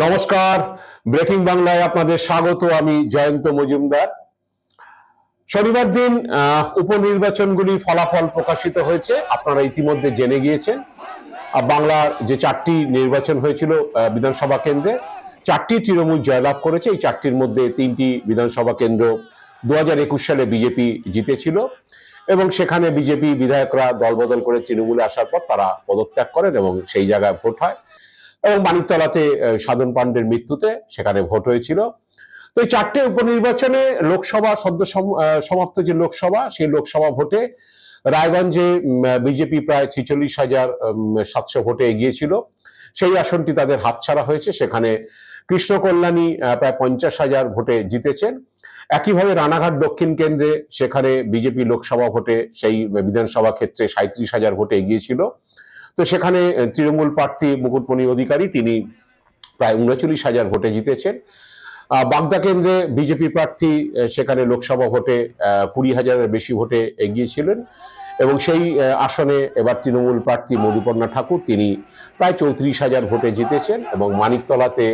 নমস্কার। ব্রেকিং বাংলায় আপনাদের স্বাগত, আমি জয়ন্ত মজুমদার। শনিবার দিন উপনির্বাচনগুলি ফলাফল প্রকাশিত হয়েছে, আপনারা ইতিমধ্যে জেনে গিয়েছেন। বাংলার যে চারটি নির্বাচন হয়েছিল বিধানসভা কেন্দ্রে, চারটি তৃণমূল জয়লাভ করেছে। এই চারটির মধ্যে তিনটি বিধানসভা কেন্দ্র দু হাজার একুশ সালে বিজেপি জিতেছিল এবং সেখানে বিজেপি বিধায়করা দলবদল করে তৃণমূলে আসার পর তারা পদত্যাগ করেন এবং সেই জায়গায় ভোট হয়। এবং মানিকতলাতে সাধন পাণ্ডের মৃত্যুতে সেখানে ভোট হয়েছিল। তো এই চারটে উপনির্বাচনে লোকসভা, সদ্য সমাপ্ত যে লোকসভা, সেই লোকসভা ভোটে রায়গঞ্জে বিজেপি প্রায় ছিচল্লিশ হাজার সাতশো ভোটে এগিয়েছিল। সেই আসনটি তাদের হাতছাড়া হয়েছে। সেখানে কৃষ্ণ কল্যাণী প্রায় পঞ্চাশ হাজার ভোটে জিতেছেন। একইভাবে রানাঘাট দক্ষিণ কেন্দ্রে সেখানে বিজেপি লোকসভা ভোটে সেই বিধানসভা ক্ষেত্রে সাঁত্রিশ হাজার ভোটে এগিয়েছিল। তো সেখানে তৃণমূল প্রার্থী মুকুটমণি অধিকারী, তিনি প্রায় উনচল্লিশ হাজার ভোটে জিতেছেন। বাগদা কেন্দ্রে বিজেপি প্রার্থী সেখানে লোকসভা ভোটে কুড়ি হাজারের বেশি ভোটে এগিয়েছিলেন এবং সেই আসনে এবার তৃণমূল প্রার্থী মধুপর্ণা ঠাকুর, তিনি প্রায় চৌত্রিশ হাজার ভোটে জিতেছেন এবং মানিকতলাতে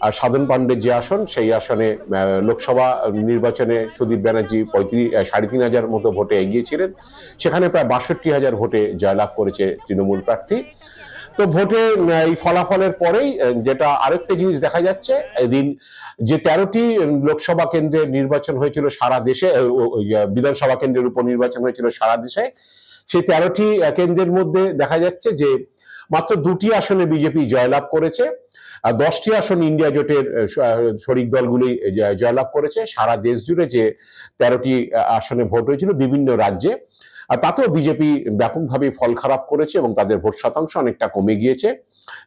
আহ, সাধন পাণ্ডের যে আসন সেই আসনে লোকসভা নির্বাচনে সুদীপ ব্যানার্জি পঁয়ত্রিশ সাড়ে তিন হাজার মতো ভোটে এগিয়েছিলেন। সেখানে প্রায় বাষট্টি হাজার ভোটে জয়লাভ করেছে তৃণমূল প্রার্থী। তো ভোটে এই ফলাফলের পরেই যেটা আরেকটা জিনিস দেখা যাচ্ছে এদিন যে তেরোটি লোকসভা কেন্দ্রে নির্বাচন হয়েছিল সারা দেশে বিধানসভা কেন্দ্রের উপর নির্বাচন হয়েছিল সারা দেশে সেই তেরোটি কেন্দ্রের মধ্যে দেখা যাচ্ছে যে মাত্র দুটি আসনে বিজেপি জয়লাভ করেছে। আর দশটি আসন ইন্ডিয়া জোটের শরিক দলগুলি জয়লাভ করেছে। সারা দেশ জুড়ে যে তেরোটি আসনে ভোট হয়েছিল বিভিন্ন রাজ্যে। আর তাতেও বিজেপি ব্যাপকভাবে ফল খারাপ করেছে এবং তাদের ভোট শতাংশ অনেকটা কমে গিয়েছে।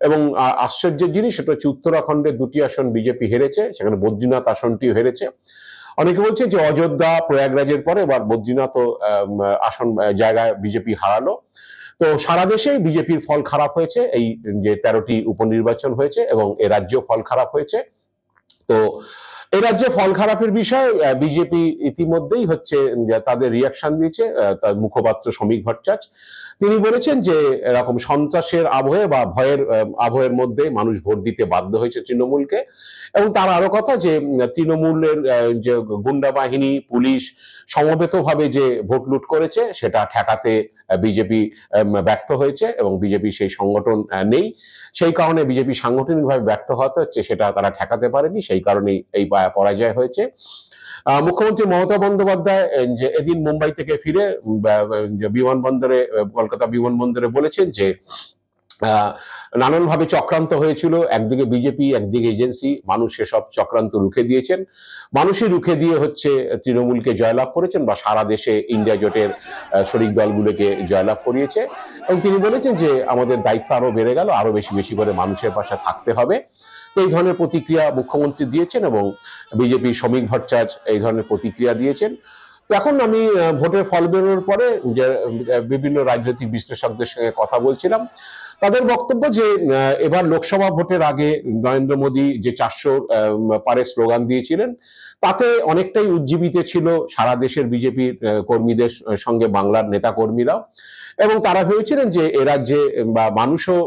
এবং আশ্চর্যের জিনিস, সেটা হচ্ছে উত্তরাখণ্ডে দুটি আসন বিজেপি হেরেছে, সেখানে বদ্রীনাথ আসনটিও হেরেছে। অনেকে বলছে যে অযোধ্যা, প্রয়াগরাজের পরে এবার বদ্রীনাথ আসন জায়গায় বিজেপি হারালো। তো সারা দেশে বিজেপির ফল খারাপ হয়েছে। এই যে তেরোটি উপনির্বাচন হয়েছে এবং এ রাজ্য ফল খারাপ হয়েছে। তো এই রাজ্যে ফল খারাপের বিষয়ে বিজেপি ইতিমধ্যেই হচ্ছে তাদের রিয়াকশন দিয়েছে তার মুখপাত্র শ্রমিক ভট্টাচার্য তিনি বলেছেন যে, এরকম সন্ত্রাসের আবহে বা ভয়ের আবহের মধ্যে মানুষ ভোট দিতে বাধ্য হয়েছে তৃণমূলকে। এবং তার আরও কথা যে, তৃণমূলের যে গুন্ডা বাহিনী, পুলিশ সমবেতভাবে যে ভোট লুট করেছে, সেটা ঠেকাতে বিজেপি ব্যর্থ হয়েছে এবং বিজেপি সেই সংগঠন নেই। সেই কারণে বিজেপি সাংগঠনিকভাবে ব্যর্থ হতে হচ্ছে, সেটা তারা ঠেকাতে পারেনি। সেই কারণেই এই পরাজয় হয়েছে। মুখ্যমন্ত্রী মমতা বন্দ্যোপাধ্যায় যে এদিন মুম্বাই থেকে ফিরে বিমানবন্দরে কলকাতা বিমানবন্দরে বলেছেন যে নানানভাবে চক্রান্ত হয়েছিল। একদিকে বিজেপি, একদিকে এজেন্সি, মানুষ সেসব চক্রান্ত রুখে দিয়েছেন। মানুষই রুখে দিয়ে হচ্ছে তৃণমূলকে জয়লাভ করেছেন বা সারা দেশে ইন্ডিয়া জোটের শরিক দলগুলোকে জয়লাভ করিয়েছে। এবং তিনি বলেছেন যে, আমাদের দায়িত্ব আরও বেড়ে গেল, আরও বেশি বেশি করে মানুষের পাশে থাকতে হবে। এই ধরনের প্রতিক্রিয়া মুখ্যমন্ত্রী দিয়েছেন এবং বিজেপি শ্রমিক ভট্টাচার্য এই ধরনের প্রতিক্রিয়া দিয়েছেন। তো এখন আমি ভোটের ফল বেরোনোর পরে যে বিভিন্ন রাজনৈতিক বিশ্লেষকদের সঙ্গে কথা বলছিলাম, তাদের বক্তব্য যে এবার লোকসভা ভোটের আগে নরেন্দ্র মোদী যে চারশো পারে স্লোগান দিয়েছিলেন, তাতে অনেকটাই উজ্জীবিত ছিল সারা দেশের বিজেপির কর্মীদের সঙ্গে বাংলার নেতা কর্মীরাও এবং তারা ভেবেছিলেন যে, এ রাজ্যে, বা মানুষও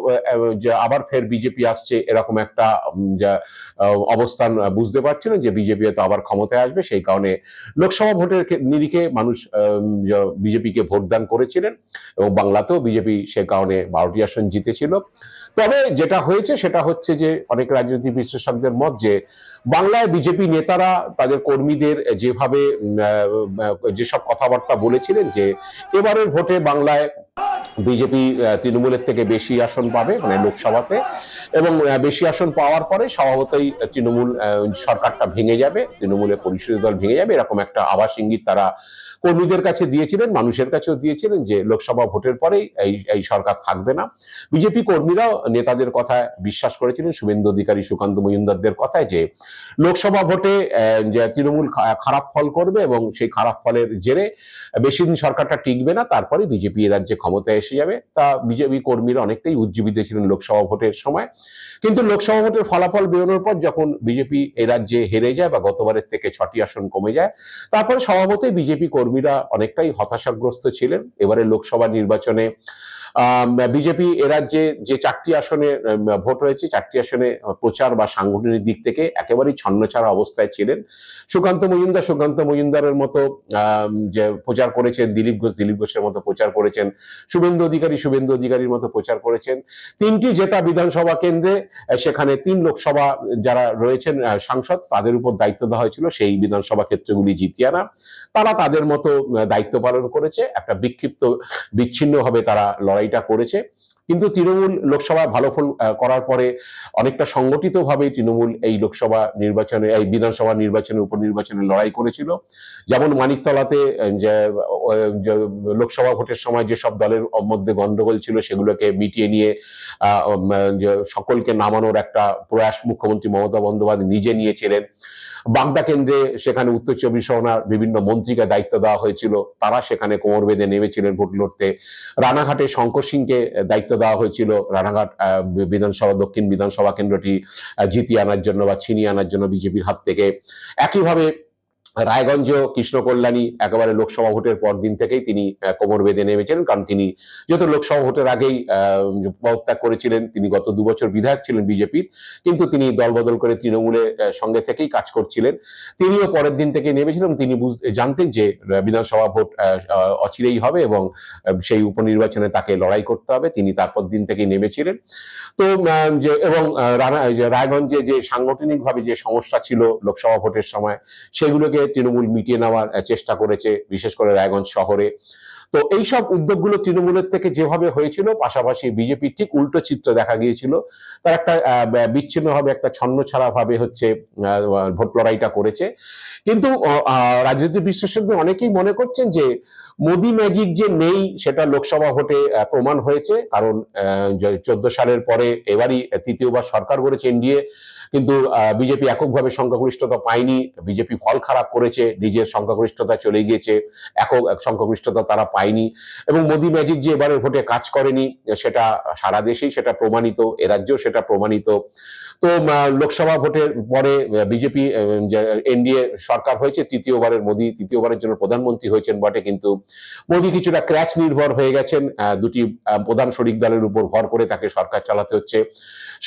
যে আবার ফের বিজেপি আসছে, এরকম একটা অবস্থান বুঝতে পারছিলেন যে বিজেপি তো আবার ক্ষমতায় আসবে, সেই কারণে লোকসভা ভোটের নিরিখে মানুষ বিজেপিকে ভোটদান করেছিলেন এবং বাংলাতেও বিজেপি সে কারণে বারোটি আসন জিতেছিল। তবে যেটা হয়েছে সেটা হচ্ছে যে অনেক রাজনৈতিক বিশ্লেষকদের মত যে বাংলায় বিজেপি নেতারা তাদের কর্মীদের যেভাবে যেসব কথাবার্তা বলেছিলেন যে এবারের ভোটে বাংলায় বিজেপি তৃণমূলের থেকে বেশি আসন পাবে মানে লোকসভাতে। এবং বেশি আসন পাওয়ার পরে স্বভাবতই তৃণমূল সরকারটা ভেঙে যাবে, তৃণমূলের পরিষদীয় দল ভেঙে যাবে, এরকম একটা আভাস ইঙ্গিত তারা কর্মীদের কাছে দিয়েছিলেন, মানুষের কাছেও দিয়েছিলেন যে লোকসভা ভোটের পরেই এই এই সরকার থাকবে না। বিজেপি কর্মীরাও নেতাদের কথায় বিশ্বাস করেছিলেন, শুভেন্দু অধিকারী, সুকান্ত মজুমদারদের কথায় যে লোকসভা ভোটে যে তৃণমূল খারাপ ফল করবে এবং সেই খারাপ ফলের জেরে বেশি দিন সরকারটা টিকবে না, তারপরে বিজেপি রাজ্যে ক্ষমতায় এসে যাবে। তা বিজেপি কর্মীরা অনেকটাই উজ্জীবিত ছিলেন লোকসভা ভোটের সময়। কিন্তু লোকসভা ভোটের ফলাফল বেরোনোর পর যখন বিজেপি এ রাজ্যে হেরে যায় বা গতবারের থেকে ছটি আসন কমে যায়, তারপরে স্বভাবতই বিজেপি কর্মীরা অনেকটাই হতাশাগ্রস্ত ছিলেন। এবারে লোকসভা নির্বাচনে বিজেপি এ রাজ্যে যে চারটি আসনে ভোট হয়েছে চারটি আসনে প্রচার বা সাংগঠনিক দিক থেকে একেবারেই ছন্নছাড়া অবস্থায় ছিলেন। সুকান্ত মজুমদার, সুকান্ত মজুমদারের মতো যে প্রচার করেছেন, দিলীপ ঘোষ, দিলীপ ঘোষের মতো প্রচার করেছেন, শুভেন্দু অধিকারী, শুভেন্দু অধিকারীর মতো প্রচার করেছেন। তিনটি জেতা বিধানসভা কেন্দ্রে সেখানে তিন লোকসভা যারা রয়েছেন সাংসদ, তাদের উপর দায়িত্ব দেওয়া হয়েছিল, সেই বিধানসভা ক্ষেত্রগুলি জিতিয়ে আনা। তারা তাদের মতো দায়িত্ব পালন করেছে। একটা বিক্ষিপ্ত, বিচ্ছিন্নভাবে তারা লড়াইটা করেছে। কিন্তু তৃণমূল লোকসভায় ভালো ফল করার পরে অনেকটা সংগঠিতভাবে তৃণমূল এই লোকসভা নির্বাচনে, এই বিধানসভা নির্বাচনে, উপনির্বাচনে লড়াই করেছিল। যেমন মানিকতলাতে যে লোকসভা ভোটের সময় যেসব দলের মধ্যে গন্ডগোল ছিল সেগুলোকে মিটিয়ে নিয়ে সকলকে নামানোর একটা প্রয়াস মুখ্যমন্ত্রী মমতা বন্দ্যোপাধ্যায় নিজে নিয়েছিলেন। বাগদা কেন্দ্রে সেখানে উত্তর চব্বিশ পরগনার বিভিন্ন মন্ত্রীকে দায়িত্ব দেওয়া হয়েছিল। তারা সেখানে কোমর বেঁধে নেমেছিলেন ভোট লড়তে। রানাঘাটে শঙ্কর সিংকে দায়িত্ব দেওয়া হয়েছিল। রানাঘাট বিধানসভা, দক্ষিণ বিধানসভা কেন্দ্রটি জিতিয়ে আনার জন্য বা ছিনিয়ে আনার জন্য বিজেপির হাত থেকে। একইভাবে রায়গঞ্জ কৃষ্ণ কল্যাণী একেবারে লোকসভা ভোটের পর দিন থেকেই তিনি কোমর বেঁধে নেমেছিলেন কারণ তিনি যেহেতু লোকসভা ভোটের আগেই পদত্যাগ করেছিলেন, তিনি গত দু বছর বিধায়ক ছিলেন বিজেপির, কিন্তু তিনি দলবদল করে তৃণমূলের সঙ্গে থেকেই কাজ করছিলেন। তিনিও পরের দিন থেকে নেমেছিলেন তিনি জানতেন যে বিধানসভা ভোট অচিরেই হবে এবং সেই উপনির্বাচনে তাকে লড়াই করতে হবে। তিনি তারপর দিন থেকেই নেমেছিলেন। তো যে, এবং রায়গঞ্জে যে সাংগঠনিকভাবে যে সমস্যা ছিল লোকসভা ভোটের সময়, সেগুলোকে তৃণমূল মিটিয়ে নেওয়ার চেষ্টা করেছে, বিশেষ করে রায়গঞ্জ শহরে। তো এই সব উদ্যোগগুলো তৃণমূলের থেকে যেভাবে হয়েছিল, পাশাপাশি বিজেপির ঠিক উল্টো চিত্র দেখা গিয়েছিল। তার একটা বিচ্ছিন্ন ভাবে একটা ছন্ন ভাবে হচ্ছে ভোট লড়াইটা করেছে। কিন্তু রাজনৈতিক বিশ্লেষকদের অনেকেই মনে করছেন যে মোদি ম্যাজিক যে নেই, সেটা লোকসভা ভোটে প্রমাণ হয়েছে। কারণ চোদ্দ সালের পরে এবারই তৃতীয়বার সরকার গড়েছে এনডিএ। কিন্তু বিজেপি এককভাবে সংখ্যাগরিষ্ঠতা পায়নি। বিজেপি ফল খারাপ করেছে, নিজের সংখ্যাগরিষ্ঠতা চলে গিয়েছে। একক, এক সংখ্যাগরিষ্ঠতা তারা পায়নি। এবং মোদি ম্যাজিক যে এবারের ভোটে কাজ করেনি, সেটা সারা দেশেই সেটা প্রমাণিত, এ রাজ্যেও সেটা প্রমাণিত। তো লোকসভা ভোটের পরে বিজেপি এনডিএ সরকার হয়েছে, তৃতীয়বারের মোদি, তৃতীয়বারের জন্য প্রধানমন্ত্রী হয়েছেন বটে, কিন্তু মোদি কিছুটা ক্র্যাচ নির্ভর হয়ে গেছেন দুটি প্রধান শরিক দলের উপর ভর করে তাকে সরকার চালাতে হচ্ছে।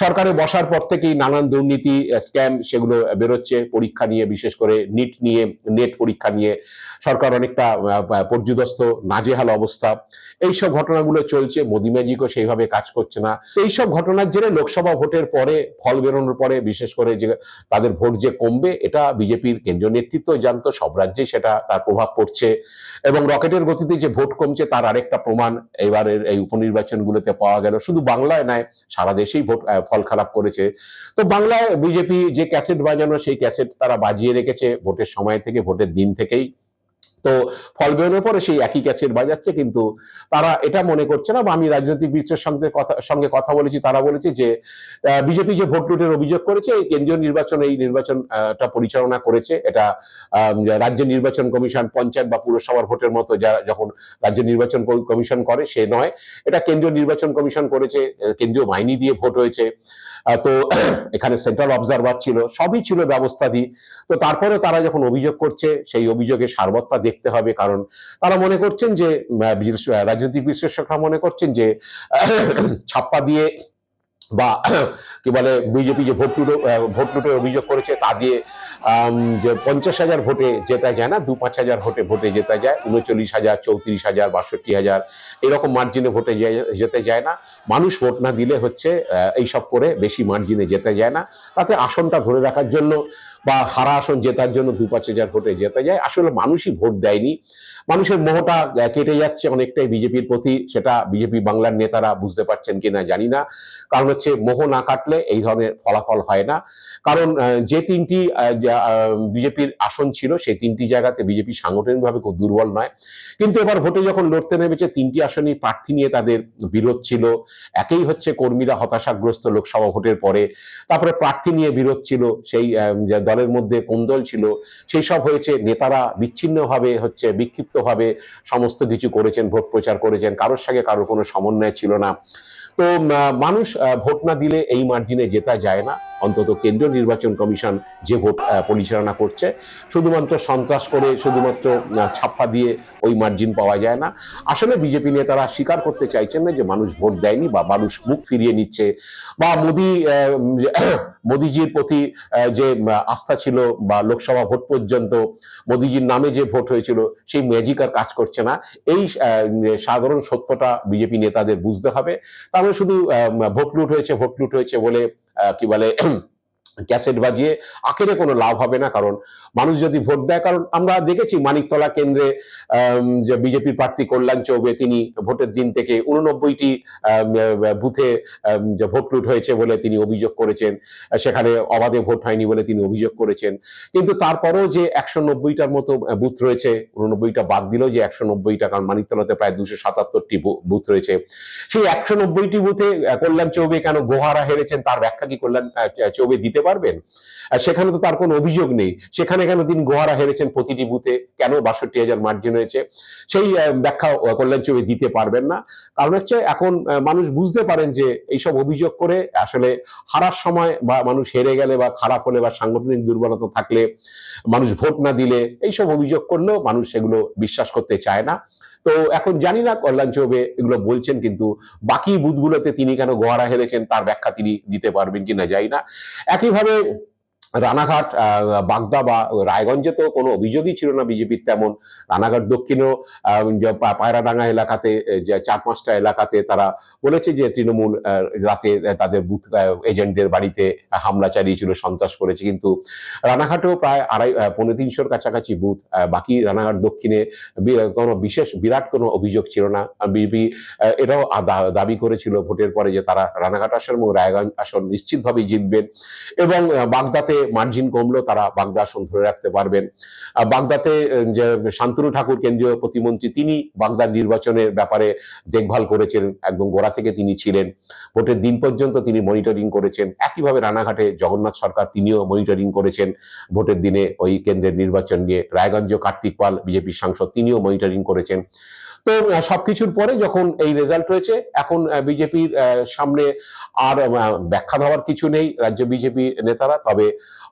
সরকারে বসার পর থেকেই নানান দুর্নীতি স্ক্যাম সেগুলো বেরোচ্ছে, পরীক্ষা নিয়ে, বিশেষ করে নিট নিয়ে, নেট পরীক্ষা নিয়ে। সরকার অনেকটা পর্যুদস্ত, নাজেহাল অবস্থা। এইসব ঘটনাগুলো চলছে, মোদি ম্যাজিকও সেইভাবে কাজ করছে না। এইসব ঘটনার জেরে লোকসভা ভোটের পরে ফল বেরোনোর পরে, বিশেষ করে যে তাদের ভোট যে কমবে, এটা বিজেপির কেন্দ্রীয় নেতৃত্ব জানতো, সব রাজ্যেই সেটা তার প্রভাব পড়ছে। এবং রকেটের গতিতে যে ভোট কমছে, তার আরেকটা প্রমাণ এবারের এই উপনির্বাচনগুলোতে পাওয়া গেল। শুধু বাংলায় নয়, সারা দেশেই ভোট ফল খারাপ করেছে। তো বাংলায় বিজেপি যে ক্যাসেট বাজানো, সেই ক্যাসেট তারা বাজিয়ে রেখেছে। ভোটের সময় থেকে, ভোটের দিন থেকেই। তো ফল বেরোনোর পরে সেই একই ক্যাসেট বাজাচ্ছে, কিন্তু তারা এটা মনে করছে না বা আমি রাজনৈতিক বিশ্বের সঙ্গে কথা সঙ্গে কথা বলেছি, তারা বলেছে যে বিজেপি যে ভোট লুটের অভিযোগ করেছে, এই কেন্দ্রীয় নির্বাচন, এই নির্বাচনটা পরিচালনা করেছে। এটা রাজ্য নির্বাচন কমিশন, পঞ্চায়েত বা পুরসভার ভোটের মতো যারা যখন রাজ্য নির্বাচন কমিশন করে, সে নয়। এটা কেন্দ্রীয় নির্বাচন কমিশন করেছে কেন্দ্রীয় বাহিনী দিয়ে ভোট হয়েছে। তো এখানে সেন্ট্রাল অবজারভার ছিল, সবই ছিল ব্যবস্থাধী তো তারপরে তারা যখন অভিযোগ করছে, সেই অভিযোগে সারবত্তা দেখতে হবে কারণ তারা মনে করছেন যে রাজনৈতিক বিশ্লেষকরা মনে করছেন যে ছাপ্পা দিয়ে বা কি বলে বিজেপি যে ভোট লুটো ভোট লুটের অভিযোগ করেছে তা দিয়ে যে পঞ্চাশ হাজার ভোটে জেতা যায় না, দু পাঁচ হাজার ভোটে ভোটে জেতা যায়, উনচল্লিশ হাজার, চৌত্রিশ হাজার, বাষট্টি হাজার, এরকম মার্জিনে ভোটে যেতে যায় না। মানুষ ভোট না দিলে হচ্ছে এইসব করে বেশি মার্জিনে যেতে যায় না। তাতে আসনটা ধরে রাখার জন্য বা হারা আসন জেতার জন্য দু পাঁচ হাজার ভোটে যেতে যায়। আসলে মানুষই ভোট দেয়নি। মানুষের মোহটা কেটে যাচ্ছে অনেকটাই বিজেপির প্রতি। সেটা বিজেপি বাংলার নেতারা বুঝতে পারছেন কিনা জানি না। কারণ হচ্ছে মোহ না কাটলে এই ধরনের ফলাফল হয় না। কারণ যে তিনটি বিজেপির আসন ছিল, সেই তিনটি জায়গাতে বিজেপি সাংগঠনিকভাবে খুব দুর্বল নয়। কিন্তু এবার ভোটে যখন লড়তে নেমেছে, তিনটি আসনই প্রার্থী নিয়ে তাদের বিরোধ ছিল। একেই হচ্ছে কর্মীরা হতাশাগ্রস্ত লোকসভা ভোটের পরে। তারপরে প্রার্থী নিয়ে বিরোধ ছিল, সেই দলের মধ্যে কোন্দল ছিল, সেই সব হয়েছে। নেতারা বিচ্ছিন্নভাবে হচ্ছে বিক্ষিপ্তভাবে সমস্ত কিছু করেছেন, ভোট প্রচার করেছেন। কারোর সঙ্গে কারোর কোনো সমন্বয় ছিল না। তো মানুষ ভোট না দিলে এই মার্জিনে জেতা যায় না। অন্তত কেন্দ্রীয় নির্বাচন কমিশন যে ভোট পরিচালনা করছে, শুধুমাত্র সন্ত্রাস করে শুধুমাত্র ছাপ্পা দিয়ে ওই মার্জিন পাওয়া যায় না। আসলে বিজেপি নেতারা স্বীকার করতে চাইছেন না যে মানুষ ভোট দেয়নি বা মানুষ মুখ ফিরিয়ে নিচ্ছে বা মোদি মোদিজির প্রতি যে আস্থা ছিল বা লোকসভা ভোট পর্যন্ত মোদিজির নামে যে ভোট হয়েছিল সেই ম্যাজিক আর কাজ করছে না। এই সাধারণ সত্যটা বিজেপি নেতাদের বুঝতে হবে। তাহলে শুধু ভোট লুট হয়েছে, ভোট লুট হয়েছে বলে কি বলে ক্যাসেট বাজিয়ে আখেরে কোনো লাভ হবে না, কারণ মানুষ যদি ভোট দেয়, কারণ আমরা দেখেছি মানিকতলা কেন্দ্রে যে বিজেপির প্রার্থী কল্যাণ চৌবে, তিনি ভোটের দিন থেকে উননব্বইটি বুথে যে ভোট লুট হয়েছে বলে তিনি অভিযোগ করেছেন, সেখানে অবাধে ভোট হয়নি বলে তিনি অভিযোগ করেছেন। কিন্তু তারপরেও যে একশো নব্বইটার মতো বুথ রয়েছে উননব্বইটা বাদ দিলেও যে একশো নব্বইটা কারণ মানিকতলাতে প্রায় দুশো সাতাত্তরটি বুথ রয়েছে। সেই একশো নব্বইটি বুথে কল্যাণ চৌবে কেন গোহারা হেরেছেন, তার ব্যাখ্যা কি কল্যাণ চৌবে দিতে পারবেন? আর সেখানে তো তার কোনো অভিযোগ নেই। সেখানে কেন তিনি গোহারা হেরেছেন প্রতিটি বুথে? কেন বাষট্টি হাজার মার্জিন হয়েছে? সেই ব্যাখ্যা কল্যাণ চৌবে দিতে পারবেন না। কারণ হচ্ছে এখন মানুষ বুঝতে পারেন যে এইসব অভিযোগ করে আসলে হারার সময় বা মানুষ হেরে গেলে বা খারাপ হলে বা সাংগঠনিক দুর্বলতা থাকলে মানুষ ভোট না দিলে এইসব অভিযোগ করলেও মানুষ সেগুলো বিশ্বাস করতে চায় না। তো এখন জানি না কল্যাণ চৌবে এগুলো বলছেন কিন্তু বাকি বুথগুলোতে তিনি কেন গোয়ারা হেরেছেন তার ব্যাখ্যা তিনি দিতে পারবেন কিনা যাই না। একইভাবে রানাঘাট বাগদা বা রায়গঞ্জে তো কোনো অভিযোগই ছিল না বিজেপির তেমন। রানাঘাট দক্ষিণেও পায়রাডাঙ্গা এলাকাতে চার পাঁচটা এলাকাতে তারা বলেছে যে তৃণমূল রাতে তাদের বুথ এজেন্টদের বাড়িতে হামলা চালিয়েছিল, সন্ত্রাস করেছে। কিন্তু রানাঘাটেও প্রায় আড়াই পনেরো তিনশোর কাছাকাছি বুথ বাকি রানাঘাট দক্ষিণে কোনো বিশেষ, বিরাট কোনো অভিযোগ ছিল না। বিজেপি এটাও দাবি করেছিল ভোটের পরে যে তারা রানাঘাট আসন এবং রায়গঞ্জ আসন নিশ্চিতভাবেই জিতবেন এবং বাগদাতে মার্জিন কমলো তারা বাগদা আসন ধরে রাখতে পারবেন। বাগদাতে যে শান্তনু ঠাকুর কেন্দ্রীয় প্রতিমন্ত্রী, তিনি বাগদার নির্বাচনের ব্যাপারে দেখভাল করেছেন, একদম গোড়া থেকে তিনি ছিলেন। ভোটের দিন পর্যন্ত তিনি মনিটরিং করেছেন। একইভাবে রানাঘাটে জগন্নাথ সরকার তিনিও মনিটরিং করেছেন। ভোটের দিনে ওই কেন্দ্রের নির্বাচন নিয়ে রায়গঞ্জ কার্তিক পাল, বিজেপির সাংসদ, তিনিও মনিটরিং করেছেন। তো সবকিছুর পরে যখন এই রেজাল্ট হয়েছে, এখন বিজেপির সামনে আর ব্যাখ্যা দেওয়ার কিছু নেই রাজ্য বিজেপি নেতারা। তবে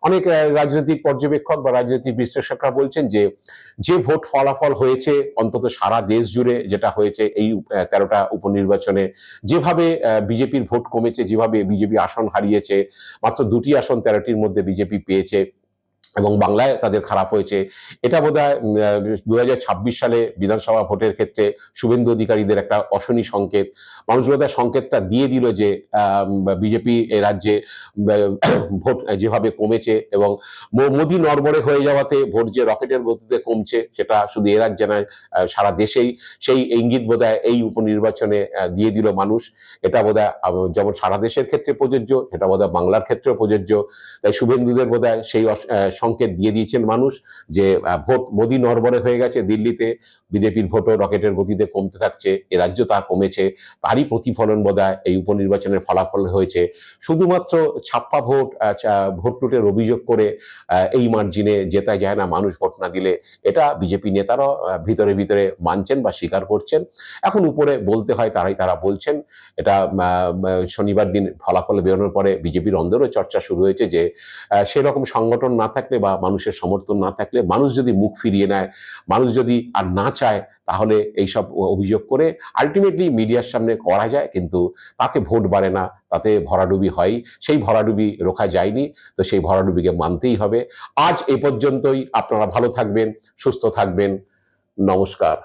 অনেক রাজনৈতিক পর্যবেক্ষক বা রাজনৈতিক বিশ্লেষকরা বলছেন যে যে ভোট ফলাফল হয়েছে অন্তত সারা দেশ জুড়ে যেটা হয়েছে এই তেরোটা উপনির্বাচনে, যেভাবে বিজেপির ভোট কমেছে, যেভাবে বিজেপি আসন হারিয়েছে, মাত্র দুটি আসন তেরোটির মধ্যে বিজেপি পেয়েছে এবং বাংলায় তাদের খারাপ হয়েছে। এটা বোধ হয় দু হাজার ছাব্বিশ সালে বিধানসভা ভোটের ক্ষেত্রে শুভেন্দু অধিকারীদের একটা অশনি সংকেত। মানুষ বোধহয় সংকেতটা দিয়ে দিল যে বিজেপি এ রাজ্যে ভোট যেভাবে কমেছে এবং মোদি নড়বড়ে হয়ে যাওয়াতে ভোট যে রকেটের গতিতে কমছে সেটা শুধু এ রাজ্যে নয় সারা দেশেই। সেই ইঙ্গিত বোধহয় এই উপনির্বাচনে দিয়ে দিল মানুষ। এটা আহ, যেমন সারা দেশের ক্ষেত্রে প্রযোজ্য এটা বোধহয় বাংলার ক্ষেত্রেও প্রযোজ্য। তাই শুভেন্দুদের বোধহয় সেই সংকেত দিয়ে দিয়েছেন মানুষ যে ভোট মোদি নরবরে হয়ে গেছে দিল্লিতে বিজেপির ভোটও রকেটের গতিতে কমতে থাকছে এ রাজ্য তা কমেছে তারই প্রতিফলন বোধহয় এই উপনির্বাচনের ফলাফল হয়েছে। শুধুমাত্র ছাপ্পা ভোট ভোট লুটের অভিযোগ করে এই মার্জিনে জেতা যায় না মানুষ ভোট না দিলে। এটা বিজেপি নেতারাও আহ, ভিতরে ভিতরে মানছেন বা স্বীকার করছেন। এখন উপরে বলতে হয় তারাই তারা বলছেন। এটা শনিবার দিন ফলাফল বেরোনোর পরে বিজেপির অন্দরও চর্চা শুরু হয়েছে যে সেরকম সংগঠন না থাকলে বা মানুষের সমর্থন না থাকলে মানুষ যদি মুখ ফিরিয়ে নেয়, মানুষ যদি আর না চায়, তাহলে এইসব অভিযোগ করে আলটিমেটলি মিডিয়ার সামনে করা যায়, কিন্তু তাতে ভোট বাড়ে না, তাতে ভরাডুবি হয়। সেই ভরাডুবি রোখা যায়নি, তো সেই ভরাডুবিকে মানতেই হবে। আজ এ পর্যন্তই, আপনারা ভালো থাকবেন, সুস্থ থাকবেন। নমস্কার।